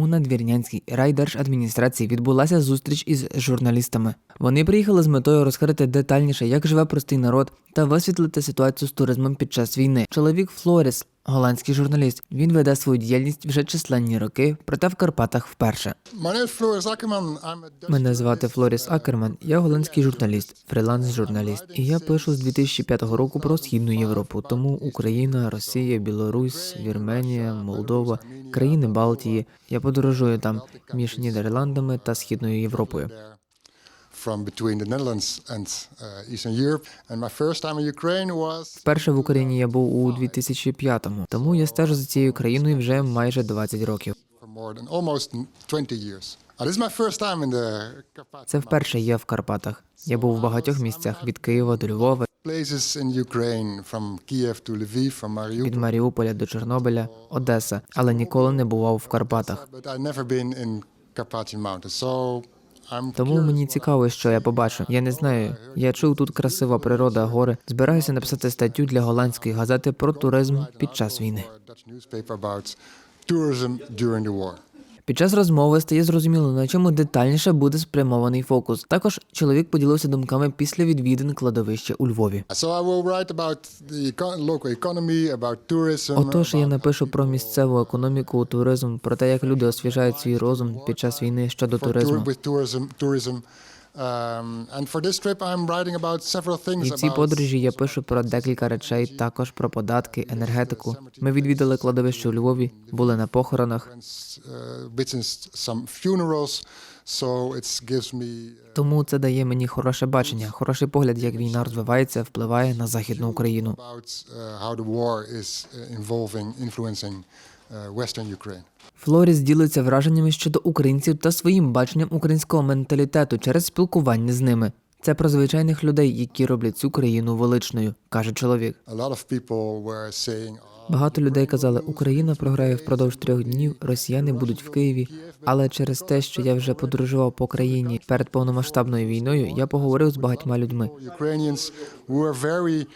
у надвірнянській райдержадміністрації відбулася зустріч із журналістами. Вони приїхали з метою розкрити детальніше, як живе простий народ, та висвітлити ситуацію з туризмом під час війни. Чоловік Флоріс, голландський журналіст, він веде свою діяльність вже численні роки, проте в Карпатах вперше. Мене звати. Флоріс Акерман. Я голландський журналіст, фріланс-журналіст. І я пишу з 2005 року про східну Європу. Тому Україна, Росія, Білорусь, Вірменія, Молдова, країни Балтії. Я подорожую там між Нідерландами та Східною Європою. From between the Netherlands and uh, Eastern Europe. And my first time in Ukraine was Вперше в Україні я був у 2005-му, тому я стежу за цією країною вже майже 20 років. for more than almost 20 years. Uh, this is my first time in the Carpathian Це вперше я в Карпатах. Я був в багатьох місцях від Києва до Львова, від. Маріуполя до Чорнобиля, Одеса, але ніколи не бував в Карпатах. Тому мені цікаво, що я побачу. Я не знаю. Я чув тут красива природа, гори. Збираюся написати статтю для голландської газети про туризм під час війни. Під час розмови стає зрозуміло, на чому детальніше буде спрямований фокус. Також чоловік поділився думками після відвідин кладовища у Львові. Отож, я напишу про місцеву економіку, туризм, про те, як люди освіжають свій розум під час війни щодо туризму. Things. І цій подорожі я пишу про декілька речей, також про податки, енергетику. Ми відвідали кладовище у Львові, були на похоронах. uh, uh, Тому це дає мені хороше бачення, хороший погляд, як війна розвивається, впливає на західну Україну. Ukraine. Флоріс ділиться враженнями щодо українців та своїм баченням українського менталітету через спілкування з ними. Це про звичайних людей, які роблять цю країну величною, каже чоловік. A lot of people were saying, "Oh, Багато людей казали, Україна програє впродовж трьох днів, росіяни будуть в Києві. Але через те, що я вже подорожував по країні перед повномасштабною війною, я поговорив з багатьма людьми.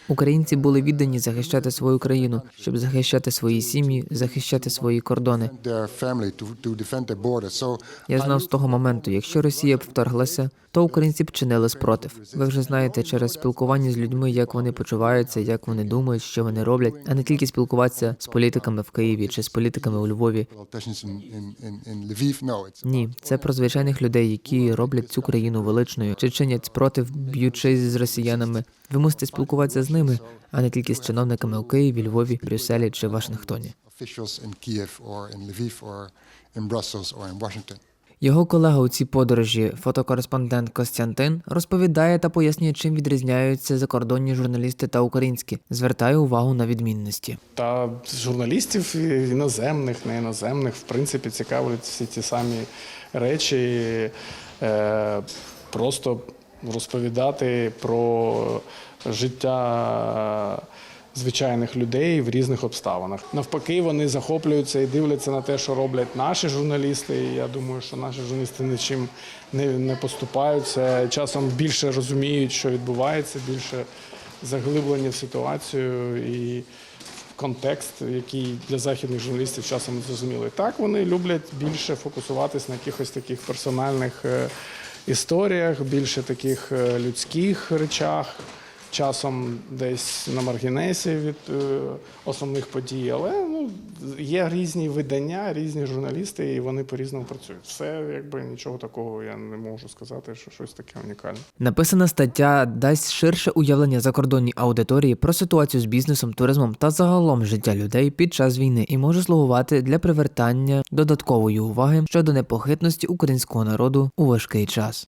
Українці були віддані захищати свою країну, щоб захищати свої сім'ї, захищати свої кордони. Я знав з того моменту, якщо Росія б вторглася, то українці б чинили спротив. Ви вже знаєте через спілкування з людьми, як вони почуваються, як вони думають, що вони роблять, а не тільки спілкуватися з політиками в Києві чи з політиками у Львові. Ні, це про звичайних людей, які роблять цю країну величною, чи чинять спротив, б'ючись з росіянами. Ви мусите спілкуватися з ними, а не тільки з чиновниками у Києві, Львові, Брюсселі чи Вашингтоні. officials in Kiev or in Lviv or in Brussels or in Washington. Його колега у цій подорожі, фотокореспондент Костянтин, розповідає та пояснює, чим відрізняються закордонні журналісти та українські. Звертає увагу на відмінності. Та журналістів іноземних, не іноземних, в принципі, цікавлять всі ті самі речі. Е, просто розповідати про життя звичайних людей в різних обставинах. Навпаки, вони захоплюються і дивляться на те, що роблять наші журналісти. І я думаю, що наші журналісти нічим не, не поступаються. Часом більше розуміють, що відбувається, більше заглиблені в ситуацію і контекст, який для західних журналістів часом не зрозумілий. Так вони люблять більше фокусуватись на якихось таких персональних е, історіях, більше таких е, людських речах. Часом десь на маргінесі від е, основних подій, але ну є різні видання, різні журналісти, і вони по-різному працюють. Все якби нічого такого я не можу сказати, що щось таке унікальне. Написана стаття дасть ширше уявлення закордонній аудиторії про ситуацію з бізнесом, туризмом та загалом життя людей під час війни і може слугувати для привертання додаткової уваги щодо непохитності українського народу у важкий час.